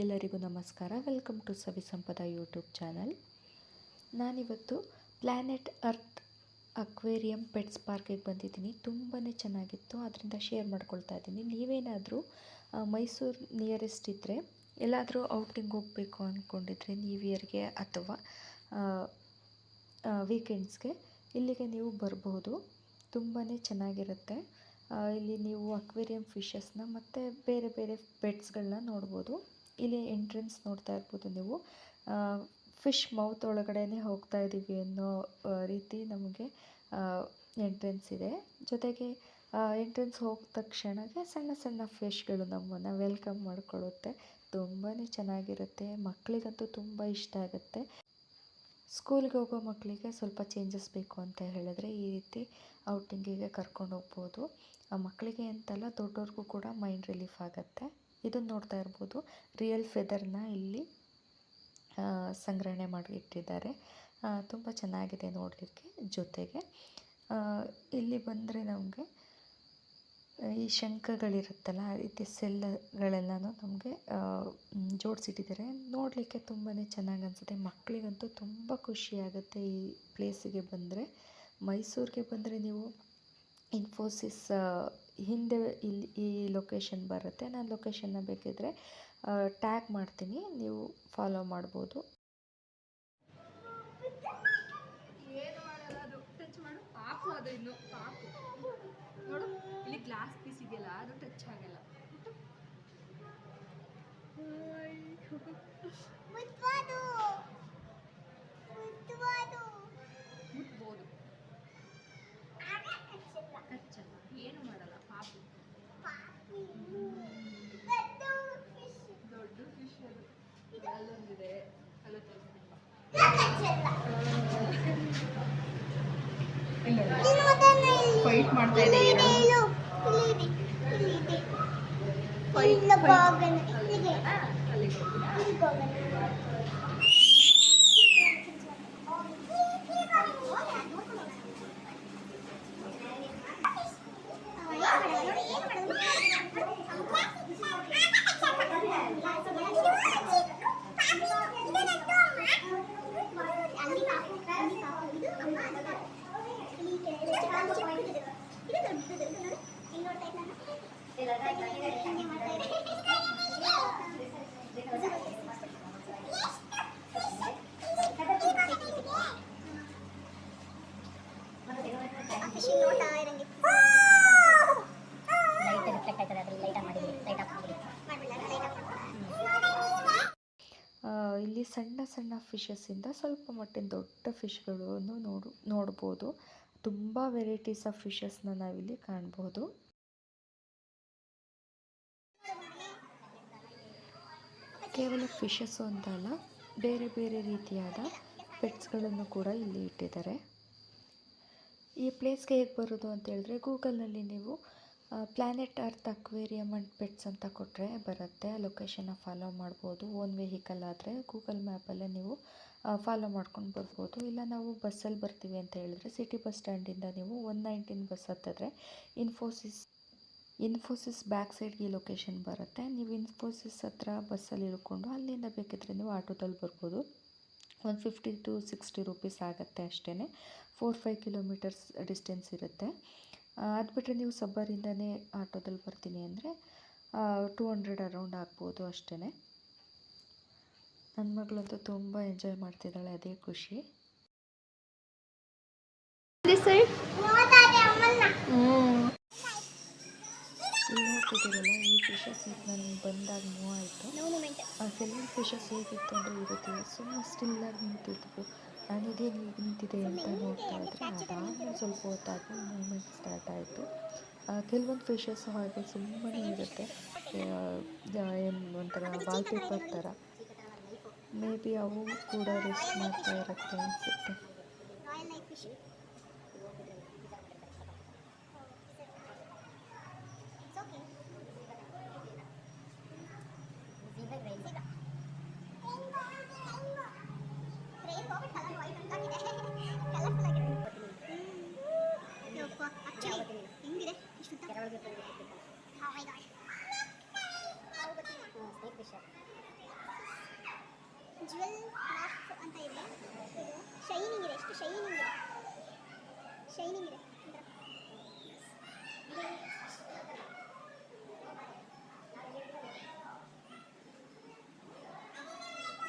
ಎಲ್ಲರಿಗೂ ನಮಸ್ಕಾರ. Welcome to Savi Sampada YouTube channel ನಾನಿವತ್ತು ಪ್ಲ್ಯಾನೆಟ್ ಅರ್ತ್ ಅಕ್ವೇರಿಯಂ ಪೆಟ್ಸ್ ಪಾರ್ಕಿಗೆ ಬಂದಿದ್ದೀನಿ. ತುಂಬಾ ಚೆನ್ನಾಗಿತ್ತು. ಅದರಿಂದ ಶೇರ್ ಮಾಡ್ಕೊಳ್ತಾ ಇದ್ದೀನಿ. ನೀವೇನಾದರೂ ಮೈಸೂರು ನಿಯರೆಸ್ಟ್ ಇದ್ದರೆ ಎಲ್ಲಾದರೂ ಔಟಿಂಗ್ ಹೋಗಬೇಕು ಅಂದ್ಕೊಂಡಿದ್ರೆ ನ್ಯೂ ಇಯರ್ಗೆ ಅಥವಾ ವೀಕೆಂಡ್ಸ್ಗೆ ಇಲ್ಲಿಗೆ ನೀವು ಬರ್ಬೋದು. ತುಂಬಾ ಚೆನ್ನಾಗಿರುತ್ತೆ. ಇಲ್ಲಿ ನೀವು ಅಕ್ವೇರಿಯಂ ಫಿಶಸ್ನ ಮತ್ತು ಬೇರೆ ಬೇರೆ ಪೆಟ್ಸ್ಗಳನ್ನ ನೋಡ್ಬೋದು. ಇಲ್ಲಿ ಎಂಟ್ರೆನ್ಸ್ ನೋಡ್ತಾ ಇರ್ಬೋದು ನೀವು. ಫಿಶ್ ಮೌತ್ ಒಳಗಡೆನೆ ಹೋಗ್ತಾ ಇದ್ದೀವಿ ಅನ್ನೋ ರೀತಿ ನಮಗೆ ಎಂಟ್ರೆನ್ಸ್ ಇದೆ. ಜೊತೆಗೆ ಎಂಟ್ರೆನ್ಸ್ ಹೋಗಿದ ತಕ್ಷಣಕ್ಕೆ ಸಣ್ಣ ಸಣ್ಣ ಫಿಶ್ಗಳು ನಮ್ಮನ್ನು ವೆಲ್ಕಮ್ ಮಾಡಿಕೊಳ್ಳುತ್ತೆ. ತುಂಬಾ ಚೆನ್ನಾಗಿರುತ್ತೆ. ಮಕ್ಕಳಿಗಂತೂ ತುಂಬ ಇಷ್ಟ ಆಗುತ್ತೆ. ಸ್ಕೂಲ್ಗೆ ಹೋಗೋ ಮಕ್ಕಳಿಗೆ ಸ್ವಲ್ಪ ಚೇಂಜಸ್ ಬೇಕು ಅಂತ ಹೇಳಿದ್ರೆ ಈ ರೀತಿ ಔಟಿಂಗಿಗೆ ಕರ್ಕೊಂಡು ಹೋಗ್ಬೋದು. ಮಕ್ಕಳಿಗೆ ಅಂತಲ್ಲ ದೊಡ್ಡವ್ರಿಗೂ ಕೂಡ ಮೈಂಡ್ ರಿಲೀಫ್ ಆಗುತ್ತೆ. ಇದನ್ನು ನೋಡ್ತಾ ಇರ್ಬೋದು. ರಿಯಲ್ ಫೆದರ್ನ ಇಲ್ಲಿ ಸಂಗ್ರಹಣೆ ಮಾಡಿ ಇಟ್ಟಿದ್ದಾರೆ. ತುಂಬ ಚೆನ್ನಾಗಿದೆ ನೋಡಲಿಕ್ಕೆ ಜೊತೆಗೆ. ಇಲ್ಲಿ ಬಂದರೆ ನಮಗೆ ಈ ಶಂಖಗಳಿರುತ್ತಲ್ಲ, ಆ ರೀತಿ ಸೆಲ್ಲಗಳೆಲ್ಲನೂ ನಮಗೆ ಜೋಡಿಸಿಟ್ಟಿದ್ದಾರೆ. ನೋಡಲಿಕ್ಕೆ ತುಂಬಾ ಚೆನ್ನಾಗಿ ಅನಿಸುತ್ತೆ. ಮಕ್ಕಳಿಗಂತೂ ತುಂಬ ಖುಷಿಯಾಗುತ್ತೆ ಈ ಪ್ಲೇಸಿಗೆ ಬಂದರೆ. ಮೈಸೂರಿಗೆ ಬಂದರೆ ನೀವು ಇನ್ಫೋಸಿಸ್ ಹಿಂದೆ ಇಲ್ಲಿ ಈ ಲೊಕೇಶನ್ ಬರುತ್ತೆ. ನಾನು ಲೊಕೇಶನ್ನ ಬೇಕಿದ್ದರೆ ಟ್ಯಾಗ್ ಮಾಡ್ತೀನಿ. ನೀವು ಫಾಲೋ ಮಾಡ್ಬೋದು. ಟಚ್ ಗ್ಲಾಸ್ ಪೀಸ್ ಇದೆಯಲ್ಲ ಅದು ಆಗಲ್ಲ ಕಚ್ಚಲ್ಲ ಏನು ಮಾಡಲ್ಲ ಪಾಪು ದೊಡ್ಡ ಫಿಶ್ ಅದು ಅಲ್ಲೊಂದಿದೆ ಅಲ್ಲ ತೋರಿಸ್ತೀನಿ ಫೈಟ್ ಮಾಡ್ತಾ ಇದೆ ಅಲ್ಲಿಗೆ ಲೈಟ್ ಇಲ್ಲಿ ಸಣ್ಣ ಸಣ್ಣ ಫಿಶಸ್ಸಿಂದ ಸ್ವಲ್ಪ ಮಟ್ಟಿನ ದೊಡ್ಡ ಫಿಶ್ಗಳನ್ನು ನೋಡು, ನೋಡ್ಬೋದು. ತುಂಬ ವೆರೈಟೀಸ್ ಆಫ್ ಫಿಶಸ್ನ ನಾವಿಲ್ಲಿ ಕಾಣ್ಬೋದು. ಕೇವಲ ಫಿಶಸ್ಸು ಅಂತ ಅಲ್ಲ, ಬೇರೆ ಬೇರೆ ರೀತಿಯಾದ ಪೆಟ್ಸ್ಗಳನ್ನು ಕೂಡ ಇಲ್ಲಿ ಇಟ್ಟಿದ್ದಾರೆ. ಈ ಪ್ಲೇಸ್ಗೆ ಹೇಗೆ ಬರೋದು ಅಂತ ಹೇಳಿದ್ರೆ ಗೂಗಲ್ನಲ್ಲಿ ನೀವು planet earth aquarium and pets ಅಂತ ಕೊಟ್ಟರೆ ಬರುತ್ತೆ. ಲೊಕೇಶನ್ನ ಫಾಲೋ ಮಾಡ್ಬೋದು. ಓನ್ ವೆಹಿಕಲ್ ಆದರೆ ಗೂಗಲ್ ಮ್ಯಾಪಲ್ಲೇ ನೀವು ಫಾಲೋ ಮಾಡ್ಕೊಂಡು ಬರ್ಬೋದು. ಇಲ್ಲ ನಾವು ಬಸ್ಸಲ್ಲಿ ಬರ್ತೀವಿ ಅಂತ ಹೇಳಿದ್ರೆ ಸಿಟಿ ಬಸ್ ಸ್ಟ್ಯಾಂಡಿಂದ ನೀವು ಒನ್ ನೈನ್ಟೀನ್ ಬಸ್ ಹತ್ತಿದ್ರೆ ಇನ್ಫೋಸಿಸ್ ಇನ್ಫೋಸಿಸ್ ಬ್ಯಾಕ್ ಸೈಡ್ಗೆ ಲೊಕೇಶನ್ ಬರುತ್ತೆ. ನೀವು ಇನ್ಫೋಸಿಸ್ ಹತ್ರ ಬಸ್ಸಲ್ಲಿ ಇಳ್ಕೊಂಡು ಅಲ್ಲಿಂದ ಬೇಕಿದ್ರೆ ನೀವು ಆಟೋದಲ್ಲಿ ಬರ್ಬೋದು. ಒಂದು ಫಿಫ್ಟಿ ಟು ಸಿಕ್ಸ್ಟಿ ರುಪೀಸ್ ಆಗುತ್ತೆ ಅಷ್ಟೇ ಫೋರ್ ಫೈವ್ ಕಿಲೋಮೀಟರ್ಸ್ ಡಿಸ್ಟೆನ್ಸ್ ಇರುತ್ತೆ. ಅದು ಬಿಟ್ಟರೆ ನೀವು ಸಬ್ಬರಿಂದನೇ ಆಟೋದಲ್ಲಿ ಬರ್ತೀನಿ ಅಂದರೆ ಟೂ ಹಂಡ್ರೆಡ್ ಅರೌಂಡ್ ಆಗ್ಬೋದು ಅಷ್ಟೇ ನನ್ನ ಮಗಳಂತೂ ತುಂಬ ಎಂಜಾಯ್ ಮಾಡ್ತಿದ್ದಾಳೆ ಅದೇ ಖುಷಿ. ಈ ಫಿಶಸ್ ನನಗೆ ಬಂದಾಗ ಮೂವ್ ಆಯಿತು ಆ ಫಿಶಸ್ ಹೇಗಿತ್ತು ಅಂದರೆ ಇರುತ್ತೆ ಸುಮ್ಮನೆ ಸ್ಟಿಲ್ಲಾಗಿ ನಿಂತಿದ್ವು. ನಾನು ಇದೇನು ಹೀಗೆ ನಿಂತಿದೆ ಅಂತ ನೋಡ್ತಾ ಇದ್ದರೆ ಸ್ವಲ್ಪ ಹೊತ್ತಾಗಿ ಮೂಮೆಂಟ್ ಸ್ಟಾರ್ಟ್ ಆಯಿತು. ಕೆಲವೊಂದು ಫಿಶಸ್ ಹಾಗೆ ಸುಮ್ಮನೆ ಇರುತ್ತೆ. ಏನು ಒಂಥರ ವಾಲ್ಪೇಪರ್ ಥರ ಮೇ ಬಿ ಅವು ಕೂಡ ರೆಸ್ಟ್ ಮಾಡ್ತಾ ಇರುತ್ತೆ ಅನಿಸುತ್ತೆ ಹೆಂಗಿದೆ ಇಷ್ಟು Oh my god. ಜ್ಯುವೆಲ್ ಲಾಫ್ ಅಂತ ಇದೆ ಇದು ಶೈನಿಂಗ್ ಇದೆ ಎಷ್ಟು ಶೈನಿಂಗ್ ಇದೆ ಶೈನಿಂಗ್ ಇದೆ.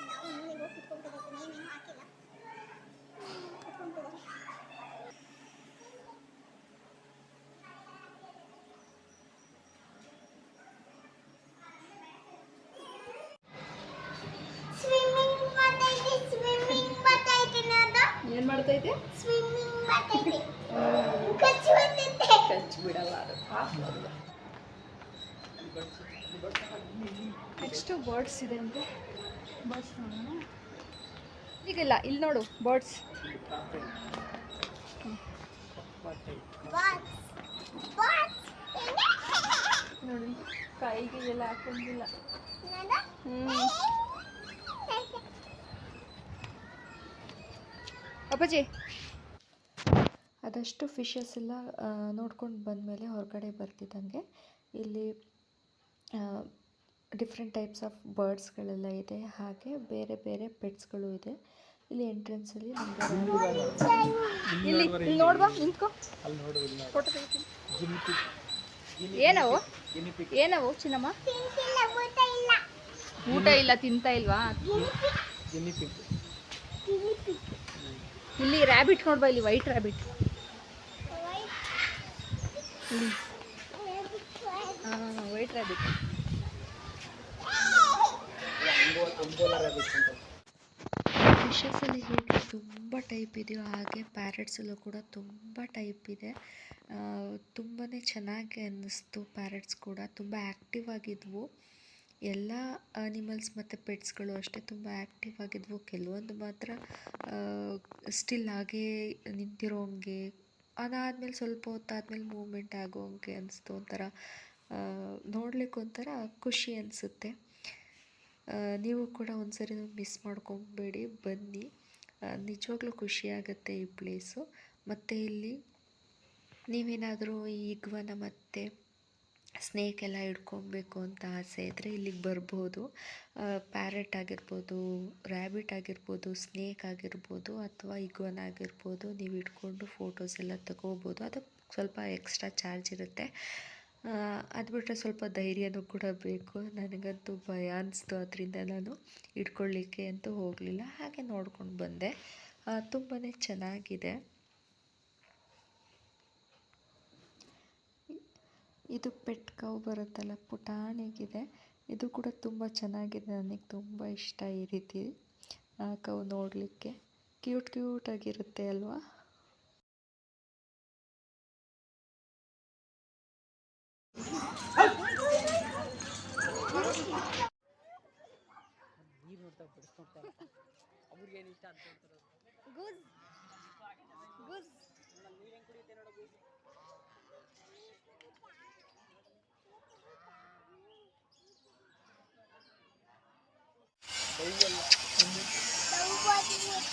ನಾವು ಮೂಲೆಗೆ ಹೋಗಿ ಕುತ್ಕೊಂಡ್ಬಿಟ್ಟಿದ್ದೀವಿ ಹಾಕಿಲ್ಲ ಕುತ್ಕೊಂಡ್ಬಿಟ್ಟಿದ್ದಾರೆ ಏನು ಮಾಡ್ತೈತೆ? ಸ್ವಿಮ್ಮಿಂಗ್ ಬರ್ತೈತೆ ಕಚ್ಚು ಬಿಡಲ್ಲ ನೆಕ್ಸ್ಟು ಬರ್ಡ್ಸ್ ಇದೆ ಅಂದರೆ ಬರ್ಡ್ಸ್ ನೋಡೋಣ. ಈಗಿಲ್ಲ ಇಲ್ಲಿ ನೋಡು ಬರ್ಡ್ಸ್ ನೋಡಿ ಕೈಗೆ ಎಲ್ಲ ಹಾಕೊಂಡಿಲ್ಲ. ಹ್ಞೂ ಅಪ್ಪಾಜಿ ಅದಷ್ಟು ಫಿಶಸ್ ಎಲ್ಲ ನೋಡ್ಕೊಂಡು ಬಂದಮೇಲೆ ಹೊರಗಡೆ ಬರ್ತಿದ್ದಂಗೆ. ಇಲ್ಲಿ ಡಿಫ್ರೆಂಟ್ ಟೈಪ್ಸ್ ಆಫ್ ಬರ್ಡ್ಸ್ಗಳೆಲ್ಲ ಇದೆ. ಹಾಗೆ ಬೇರೆ ಬೇರೆ ಪೆಟ್ಸ್ಗಳು ಇದೆ. ಇಲ್ಲಿ ಎಂಟ್ರೆನ್ಸಲ್ಲಿ ಇಲ್ಲಿ ನೋಡ್ಬಾ ನಿಂತ್ಕೋ. ಏನವು? ಏನವು ಚಿನ್ನಮ್ಮ? ಊಟ ಇಲ್ಲ ತಿಂತ ಇಲ್ವಾ? ಇಲ್ಲಿ ರ್ಯಾಬಿಟ್ ನೋಡ್ಬಾ ಇಲ್ಲಿ ವೈಟ್ ರ್ಯಾಬಿಟ್ ವೈಟ್ ರಾಬಿಟ್ ಫಿಶಸಲ್ಲಿ ಹೇಗೆ ತುಂಬ ಟೈಪ್ ಇದೆಯೋ ಹಾಗೆ ಪ್ಯಾರೆಟ್ಸಲ್ಲೂ ಕೂಡ ತುಂಬ ಟೈಪ್ ಇದೆ. ತುಂಬಾ ಚೆನ್ನಾಗಿ ಅನ್ನಿಸ್ತು ಪ್ಯಾರೆಟ್ಸ್ ಕೂಡ. ತುಂಬ ಆ್ಯಕ್ಟಿವ್ ಆಗಿದ್ವು. ಎಲ್ಲ ಅನಿಮಲ್ಸ್ ಮತ್ತು ಪೆಟ್ಸ್ಗಳು ಅಷ್ಟೇ ತುಂಬ ಆ್ಯಕ್ಟಿವ್ ಆಗಿದ್ವು. ಕೆಲವೊಂದು ಮಾತ್ರ ಸ್ಟಿಲ್ ಹಾಗೇ ನಿಂತಿರೋಂಗೆ ಅದಾದಮೇಲೆ ಸ್ವಲ್ಪ ಹೊತ್ತಾದ್ಮೇಲೆ ಮೂವ್ಮೆಂಟ್ ಆಗೋಂಗೆ ಅನಿಸ್ತು ಒಂಥರ ನೋಡ್ಲಿಕ್ಕೆ ಒಂಥರ ಖುಷಿ ಅನಿಸುತ್ತೆ. ನೀವು ಕೂಡ ಒಂದ್ಸರಿ ಮಿಸ್ ಮಾಡ್ಕೊಬೇಡಿ, ಬನ್ನಿ. ನಿಜವಾಗ್ಲೂ ಖುಷಿಯಾಗುತ್ತೆ ಈ ಪ್ಲೇಸು ಮತ್ತು ಇಲ್ಲಿ ನೀವೇನಾದರೂ ಈ ಇಗ್ವನ ಮತ್ತು ಸ್ನೇಕ್ ಎಲ್ಲ ಹಿಡ್ಕೊಬೇಕು ಅಂತ ಆಸೆ ಇದ್ದರೆ ಇಲ್ಲಿಗೆ ಬರ್ಬೋದು. ಪ್ಯಾರೆಟ್ ಆಗಿರ್ಬೋದು, ರ್ಯಾಬಿಟ್ ಆಗಿರ್ಬೋದು, ಸ್ನೇಕ್ ಆಗಿರ್ಬೋದು ಅಥವಾ ಇಗ್ವನ್ ಆಗಿರ್ಬೋದು, ನೀವು ಇಟ್ಕೊಂಡು ಫೋಟೋಸ್ ಎಲ್ಲ ತಗೋಬೋದು. ಅದು ಸ್ವಲ್ಪ ಎಕ್ಸ್ಟ್ರಾ ಚಾರ್ಜ್ ಇರುತ್ತೆ. ಅದು ಬಿಟ್ಟರೆ ಸ್ವಲ್ಪ ಧೈರ್ಯನೂ ಕೂಡ ಬೇಕು. ನನಗಂತೂ ಭಯ ಅನಿಸ್ತು ಅದರಿಂದ ನಾನು ಇಟ್ಕೊಳ್ಳಿಕ್ಕೆ ಅಂತೂ ಹೋಗಲಿಲ್ಲ. ಹಾಗೆ ನೋಡ್ಕೊಂಡು ಬಂದೆ. ತುಂಬಾ ಚೆನ್ನಾಗಿದೆ. ಇದು ಪೆಟ್ ಕವ್ ಬರುತ್ತಲ್ಲ ಪುಟಾಣಿಗಿದೆ. ಇದು ಕೂಡ ತುಂಬ ಚೆನ್ನಾಗಿದೆ ನನಗೆ ತುಂಬ ಇಷ್ಟ ಈ ರೀತಿ ಆ, ಕವ್ ನೋಡಲಿಕ್ಕೆ. ಕ್ಯೂಟ್ ಕ್ಯೂಟ್ ಆಗಿರುತ್ತೆ ಅಲ್ವಾ? ಮೊಬೈಲ್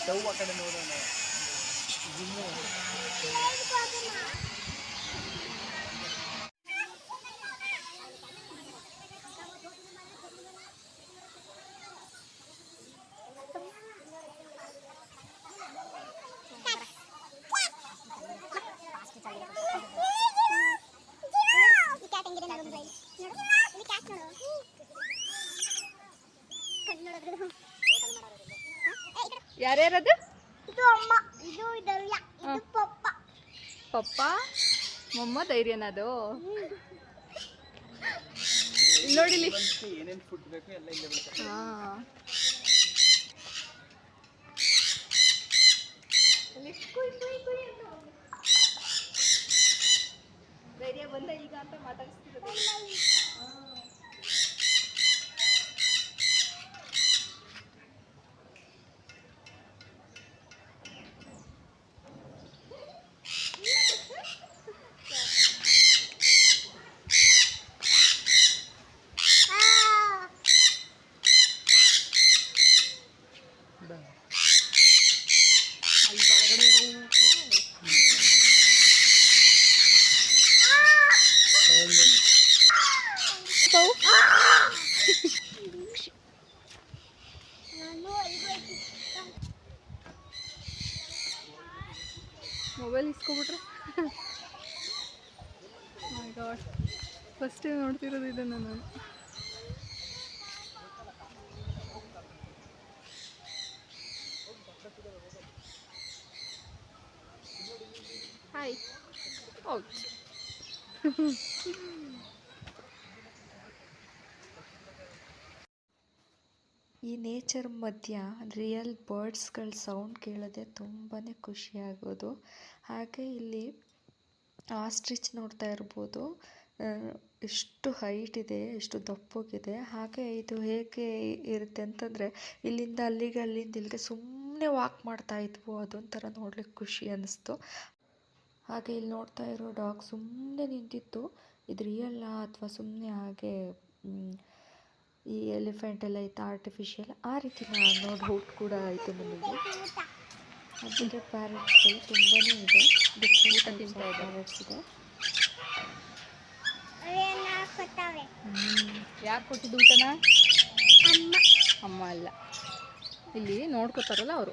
ನೋಡು ಇಲ್ಲಿ ಕ್ಯಾಟ್ ನೋಡು ಕಣ್ಣು ನೋಡೋದು ಯಾರ್ಯಾರದು? ಇದು ಅಮ್ಮ ಇದು ಇದಲ್ಲ ಇದು ಪಪ್ಪ. ಪಪ್ಪ ಮೊಮ್ಮ ಧೈರ್ಯನದು ಇಲ್ಲಿ. ನೋಡಿಲಿ ಏನೇನು ಫುಡ್ ಬೇಕು ಎಲ್ಲ ಇಲ್ಲೇ ಹಾಂ. ಧೈರ್ಯ ಬಂದ ಈಗ ಅಂತ ಮಾತಾಡಿಸ್ತಿರೋದು ಅಲ್ಲಿ ಒಳಗಡೆ ಇರೋ ಮೊಬೈಲ್ ಇಸ್ಕೊಬಿಟ್ರೆ? ಮೈ ಗಾಡ್ ಫಸ್ಟ್ ಟೈಮ್ ನೋಡ್ತಿರೋದು ಇದನ್ನು ನಾನು. ನೇಚರ್ ಮಧ್ಯ ರಿಯಲ್ ಬರ್ಡ್ಸ್ಗಳ ಸೌಂಡ್ ಕೇಳೋದೆ ತುಂಬಾ ಖುಷಿಯಾಗೋದು. ಹಾಗೆ ಇಲ್ಲಿ ಆಸ್ಟ್ರಿಚ್ ನೋಡ್ತಾ ಇರ್ಬೋದು. ಎಷ್ಟು ಹೈಟ್ ಇದೆ, ಎಷ್ಟು ದಪ್ಪಗಿದೆ. ಹಾಗೆ ಇದು ಹೇಗೆ ಇರುತ್ತೆ ಅಂತಂದರೆ, ಇಲ್ಲಿಂದ ಅಲ್ಲಿಗೆ ಅಲ್ಲಿಂದ ಇಲ್ಲಿಗೆ ಸುಮ್ಮನೆ ವಾಕ್ ಮಾಡ್ತಾ ಇದ್ವು. ಅದೊಂಥರ ನೋಡ್ಲಿಕ್ಕೆ ಖುಷಿ ಅನ್ನಿಸ್ತು. ಹಾಗೆ ಇಲ್ಲಿ ನೋಡ್ತಾ ಇರೋ ಡಾಗ್ ಸುಮ್ಮನೆ ನಿಂತಿತ್ತು. ಇದು ರಿಯಲ್ಲ ಅಥವಾ ಸುಮ್ಮನೆ ಹಾಗೆ ಈ ಎಲಿಫೆಂಟ್ ಎಲ್ಲ ಇತ್ತು ಆರ್ಟಿಫಿಷಿಯಲ್ ಆ ರೀತಿ ನಾನು ಡೌಟ್ ಕೂಡ ಆಯಿತು ನನಗೆ ಅದಕ್ಕೆ ಪ್ಯಾರೆಟ್ಸ್ಗಳು ತುಂಬಾ ಇದೆ. ಡಿಫ್ರೆಂಟ್ ಪ್ಯಾರೆಟ್ಸ್ ಇದೆ. ಯಾಕೆ ಯಾರು ಕೊಟ್ಟಿದ್ದು ಊಟನ? ಅಮ್ಮ. ಅಮ್ಮ ಅಲ್ಲ. ಇಲ್ಲಿ ನೋಡ್ಕೋತಾರಲ್ಲ ಅವರು.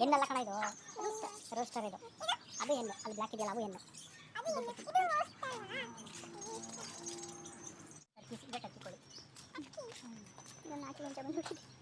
ಎನ್ನಲ್ಲ ಕಣ ಇದು ರೋಸ್ಟರ್ ಇದು ಅದು ಎನ್ನು ಅಲ್ಲಿ ಬ್ಲಾಕ್ ಇದೆಯಲ್ಲ ಅವು ಎನ್ನು ಟರ್ಕಿ ಇದೆ ಟರ್ಕಿ ಕೋಳಿ ಇದೊಂದು ನಾಲ್ಕು ಗಂಟೆ ಬಂದು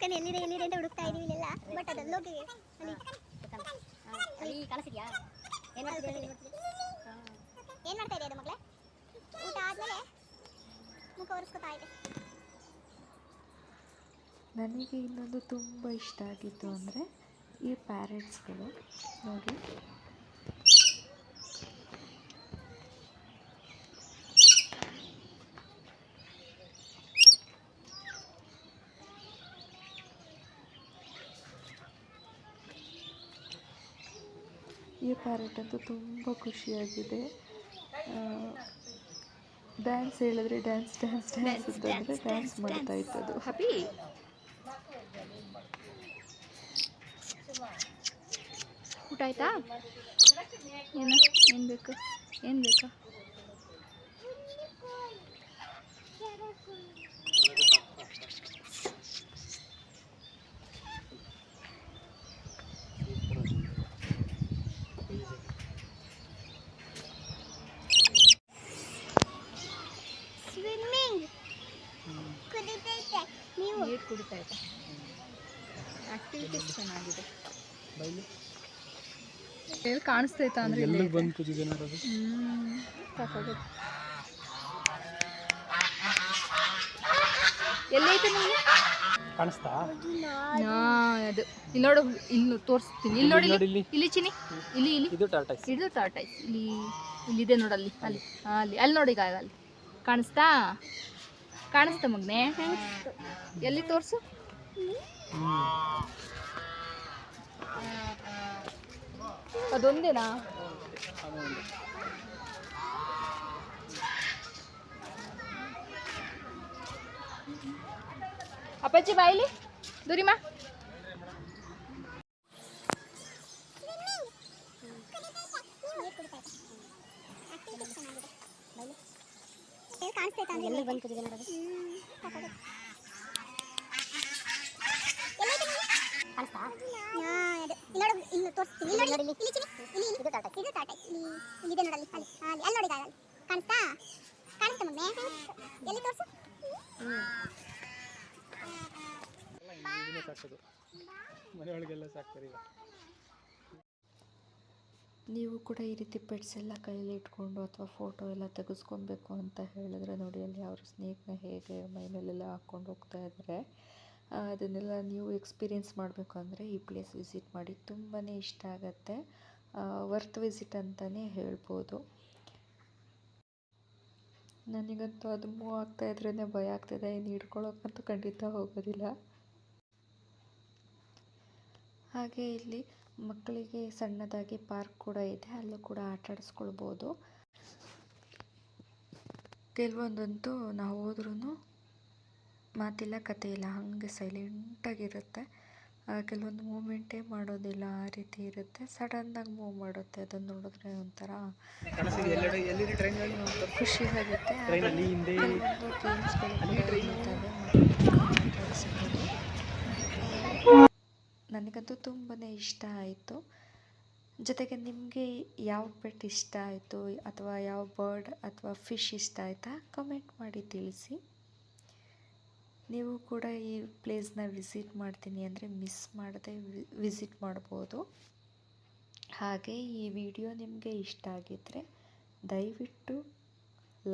ಚಿಕನ್ ಎಲ್ಲಿದೆ ಎಲ್ಲಿದೆ ಅಂತ ಹುಡುಕ್ತಾ ಇದೀವಿ ಇಲ್ಲೆಲ್ಲ. ಬಟ್ ಅದು ಹೋಗಿ ಅಲ್ಲಿ ಕಾಣಿಸಿದ್ಯಾ ಏನು ಮಾಡ್ತಿದ್ದೆ ಹೇಳಿ ಏನ್ ಮಾಡ್ತಾ ಇದೆ ಅದು ಮಗಳೇ? ಊಟ ಆದ್ಮೇಲೆ ಮುಖ ಒರೆಸ್ಕೊತಾ ಇದೆ. ನನಗೆ ಇನ್ನೊಂದು ತುಂಬ ಇಷ್ಟ ಆಗಿತ್ತು ಅಂದರೆ ಈ ಪ್ಯಾರೆಂಟ್ಸ್ಗಳು ನೋಡಿ. ಈ ಪ್ಯಾರೆಟ್ ಅಂತೂ ತುಂಬ ಖುಷಿಯಾಗಿದೆ. ಡ್ಯಾನ್ಸ್ ಹೇಳಿದ್ರೆ ಡ್ಯಾನ್ಸ್ ಡ್ಯಾನ್ಸ್ ಡ್ಯಾನ್ಸ್ ಅಂತಂದರೆ ಡ್ಯಾನ್ಸ್ ಮಾಡ್ತಾ ಇತ್ತು ಹ್ಯಾಪಿ ಊಟ ಆಯ್ತಾ? ಏನು? ಏನು ಬೇಕು? ಏನು ಬೇಕಾ ಸ್ವಿಮ್ಮಿಂಗ್ ಕುದಿತೈತೆ ನೀವು ನೀರು ಕುಡಿತಾ ಇದೆ ಆಕ್ಟಿವಿಟೀಸ್ ಚೆನ್ನಾಗಿದೆ ಬೈಲಿ ಎಲ್ಲಿ ಕಾಣಿಸ್ತೈತಾ ಅಂದ್ರೆ ಇಲ್ಲಿ. ಬಂದು ಕೂತಿದೆ ನೋಡೋದು ಹ್ಮ್ ಎಲ್ಲೈತೆ ನಿಮಗೆ ಕಾಣಿಸ್ತಾ? ಅದು. ಇಲ್ಲಿ ನೋಡು ಇಲ್ಲಿ ತೋರಿಸ್ತೀನಿ. ಇಲ್ಲಿ ನೋಡಿ ನೋಡಿ ಇಲ್ಲಿ. ಇಲ್ಲಿ. ಚಿನಿ ಇಲ್ಲಿ ಇಲ್ಲಿ. ಇದು ಟಾರ್ಟೈಸ್ ಇದು ಟಾಟೈಸ್ ಇಲ್ಲಿ ಇಲ್ಲಿದೆ ನೋಡಲ್ಲಿ ಅಲ್ಲಿ ಹಾ, ಅಲ್ಲಿ. ಅಲ್ಲಿ ನೋಡಿ ಈಗ ಅಲ್ಲಿ. ಕಾಣಿಸ್ತಾ? ಕಾಣಿಸ್ತಾ ಮಗ್ನೆ? ಎಲ್ಲಿ ತೋರಿಸು? ಅದೊಂದೇನಾ ಅಪ್ಪಾಜಿ ಬಾಯಿಲಿ ದುರಿಮಾ ಸಾಕೋದು. ಮನೆ ಒಳಗೆಲ್ಲ ಸಾಕ್ತಾರೆ ಈಗ. ನೀವು ಕೂಡ ಈ ರೀತಿ ಪೆಟ್ಸ್ ಎಲ್ಲ ಕೈಯಲ್ಲಿ ಇಟ್ಕೊಂಡು ಅಥವಾ ಫೋಟೋ ಎಲ್ಲ ತೆಗೆಸ್ಕೊಬೇಕು ಅಂತ ಹೇಳಿದ್ರೆ ನೋಡಿ, ಅಲ್ಲಿ ಅವರು ಸ್ನೇಕ್ನ ಹೇಗೆ ಮೈ ಮೇಲೆಲ್ಲ ಹಾಕ್ಕೊಂಡು ಹೋಗ್ತಾ ಇದ್ದಾರೆ. ಅದನ್ನೆಲ್ಲ ನೀವು ಎಕ್ಸ್ಪೀರಿಯೆನ್ಸ್ ಮಾಡಬೇಕು ಅಂದರೆ ಈ ಪ್ಲೇಸ್ ವಿಸಿಟ್ ಮಾಡಿ ತುಂಬಾ ಇಷ್ಟ ಆಗುತ್ತೆ. ವರ್ತ್ ವಿಸಿಟ್ ಅಂತಲೇ ಹೇಳ್ಬೋದು. ನನಗಂತೂ ಅದು ಮೂವ್ ಆಗ್ತಾ ಇದ್ರೇ ಭಯ ಆಗ್ತಿದೆ. ಇನ್ನು ಹಿಡ್ಕೊಳ್ಳೋಕ್ಕಂತೂ ಖಂಡಿತ ಹೋಗೋದಿಲ್ಲ. ಹಾಗೆ ಇಲ್ಲಿ ಮಕ್ಕಳಿಗೆ ಸಣ್ಣದಾಗಿ ಪಾರ್ಕ್ ಕೂಡ ಇದೆ ಅಲ್ಲೂ ಕೂಡ ಆಟ ಆಡಿಸ್ಕೊಳ್ಬೋದು. ಕೆಲವೊಂದಂತೂ ನಾವು ಹೋದ್ರೂ ಮಾತಿಲ್ಲ ಕತೆ ಇಲ್ಲ ಹಾಗೆ ಸೈಲೆಂಟಾಗಿರುತ್ತೆ ಕೆಲವೊಂದು ಮೂಮೆಂಟೇ ಮಾಡೋದಿಲ್ಲ ಆ ರೀತಿ ಇರುತ್ತೆ. ಸಡನ್ನಾಗಿ ಮೂವ್ ಮಾಡುತ್ತೆ ಅದನ್ನು ನೋಡಿದ್ರೆ ಒಂಥರ ಖುಷಿ ಆಗುತ್ತೆ ಕೆಲವೊಂದು ಗೇಮ್ಸ್ಗಳು ಅಲ್ಲಿ train. ಇರ್ತವೆ ಮಕ್ಕಳಿಗೆ ಆಟ ಆಡಿಸ್ಬೋದು. ನನಗಂತೂ ತುಂಬಾ ಇಷ್ಟ ಆಯಿತು. ಜೊತೆಗೆ ನಿಮಗೆ ಯಾವ ಪೆಟ್ ಇಷ್ಟ ಆಯಿತು ಅಥವಾ ಯಾವ ಬರ್ಡ್ ಅಥವಾ ಫಿಶ್ ಇಷ್ಟ ಆಯಿತಾ? ಕಮೆಂಟ್ ಮಾಡಿ ತಿಳಿಸಿ. ನೀವು ಕೂಡ ಈ ಪ್ಲೇಸ್ನ ವಿಸಿಟ್ ಮಾಡ್ತೀನಿ ಅಂದರೆ ಮಿಸ್ ಮಾಡದೆ ವಿಸಿಟ್ ಮಾಡ್ಬೋದು. ಹಾಗೆ ಈ ವಿಡಿಯೋ ನಿಮಗೆ ಇಷ್ಟ ಆಗಿದ್ದರೆ ದಯವಿಟ್ಟು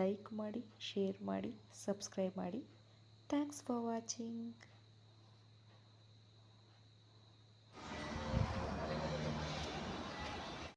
ಲೈಕ್ ಮಾಡಿ ಶೇರ್ ಮಾಡಿ ಸಬ್ಸ್ಕ್ರೈಬ್ ಮಾಡಿ. Thanks for watching